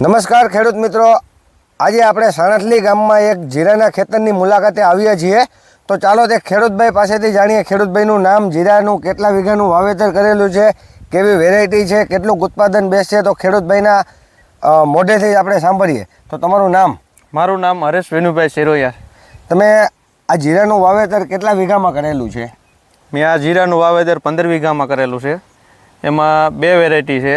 નમસ્કાર ખેડૂત મિત્રો. આજે આપણે સાણસલી ગામમાં એક જીરાના ખેતરની મુલાકાતે આવ્યા છીએ. તો ચાલો તે ખેડૂતભાઈ પાસેથી જાણીએ ખેડૂતભાઈનું નામ જીરાનું કેટલા વીઘાનું વાવેતર કરેલું છે કેવી વેરાયટી છે કેટલું ઉત્પાદન બેસશે તો ખેડૂતભાઈના મોઢેથી જ આપણે સાંભળીએ. તો તમારું નામ? મારું નામ હરેશ વેનુભાઈ શેરોયા. તમે આ જીરાનું વાવેતર કેટલા વીઘામાં કરેલું છે? મેં આ જીરાનું વાવેતર પંદર વીઘામાં કરેલું છે. એમાં બે વેરાયટી છે.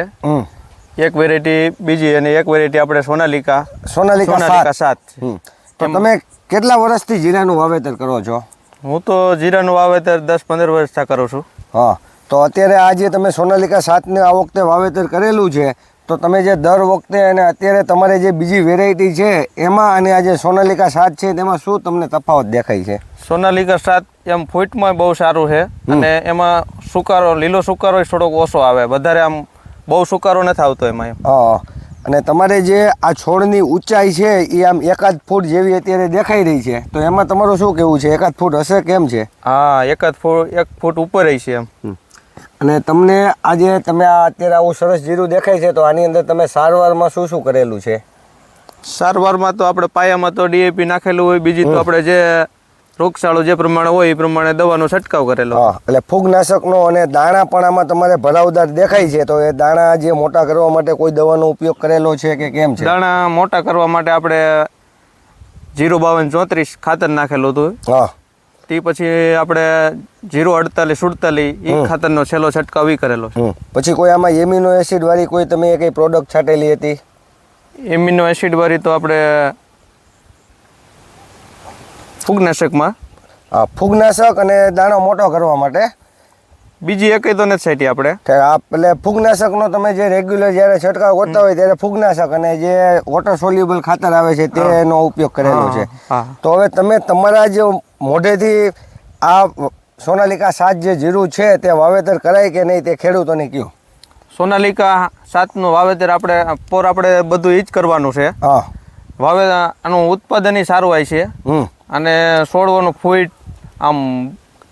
એક વેરાયટી બીજી અને એક વેરાયટી આપણે સોનાલિકા. સોનાલિકા સોનાલિકા સાત. તો તમે કેટલા વર્ષથી જીરાનું વાવેતર કરો છો? હું તો જીરાનું વાવેતર દસ પંદર વર્ષથી કરું છું. હા. તો અત્યારે આ જે તમે સોનાલિકા સાતને આ વખતે વાવેતર કરેલું છે તો તમે જે દર વખતે અને અત્યારે તમારે જે બીજી વેરાયટી છે એમાં અને આ જે સોનાલિકા સાત છે તેમાં શું તમને તફાવત દેખાય છે? સોનાલિકા સાત એમ ફૂટમાં બહુ સારું છે અને એમાં સુકારો લીલો સુકારો થોડોક ઓછો આવે. વધારે આમ બહુ સુકારો નથી આવતો એમાં એમ. હા અને તમારે જે આ છોડની ઊંચાઈ છે એ આમ એકાદ ફૂટ જેવી અત્યારે દેખાઈ રહી છે. તો એમાં તમારું શું કેવું છે? એકાદ ફૂટ હશે કેમ છે? હા એકાદ ફૂટ એક ફૂટ ઉપર છે એમ. અને તમને આજે તમે આ અત્યારે આવું સરસ જીરું દેખાય છે તો આની અંદર તમે સારવારમાં શું શું કરેલું છે? સારવારમાં તો આપણે પાયામાં તો ડીએપી નાખેલું હોય બીજી તો આપણે જે રોગચાળો જે પ્રમાણે હોય એ પ્રમાણે દવાનો છંટકાવ કરેલો. હા એટલે ફૂગનાશકનો અને દાણા પણ આમાં તમારે ભરાવદાર દેખાય છે તો એ દાણા જે મોટા કરવા માટે કોઈ દવાનો ઉપયોગ કરેલો છે કે કેમ છે? દાણા મોટા કરવા માટે આપણે જીરો બાવન ચોત્રીસ ખાતર નાખેલું હતું. હા. તે પછી આપણે જીરો અડતાલીસ સુડતાલીસ એ ખાતરનો છેલ્લો છંટકાવ એ કરેલો પછી કોઈ આમાં એમિનો એસિડ વાળી કોઈ તમે કઈ પ્રોડક્ટ છાંટેલી હતી? એમિનો એસિડ વાળી તો આપણે ફૂગનાશકમાં? હા ફૂગનાશક અને દાણો મોટો કરવા માટે. બીજી એકેય તો નથી છાંટી આપણે. આ એટલે ફૂગનાશકનો તમે જે રેગ્યુલર જ્યારે છંટકાવ કરતા હોય ત્યારે ફૂગનાશક અને જે વોટર સોલ્યુબલ ખાતર આવે છે તેનો ઉપયોગ કરેલો છે. તો હવે તમે તમારા જે મોઢેથી આ સોનાલિકા સાત જે જીરું છે તે વાવેતર કરાય કે નહીં તે ખેડૂતોને કયો? સોનાલિકા સાતનું વાવેતર આપણે પોર આપણે બધું એ જ કરવાનું છે. હા. વાવે આનું ઉત્પાદન સારું હોય છે. અને છોડવાનું ફૂટ, આમ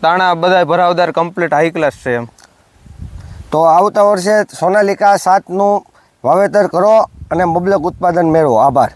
દાણા બધા ભરાવદાર કમ્પ્લીટ હાઈ ક્લાસ છે એમ. તો આવતા વર્ષે સોનાલિકા સાતનું વાવેતર કરો અને મબલક ઉત્પાદન મેળવો. આભાર.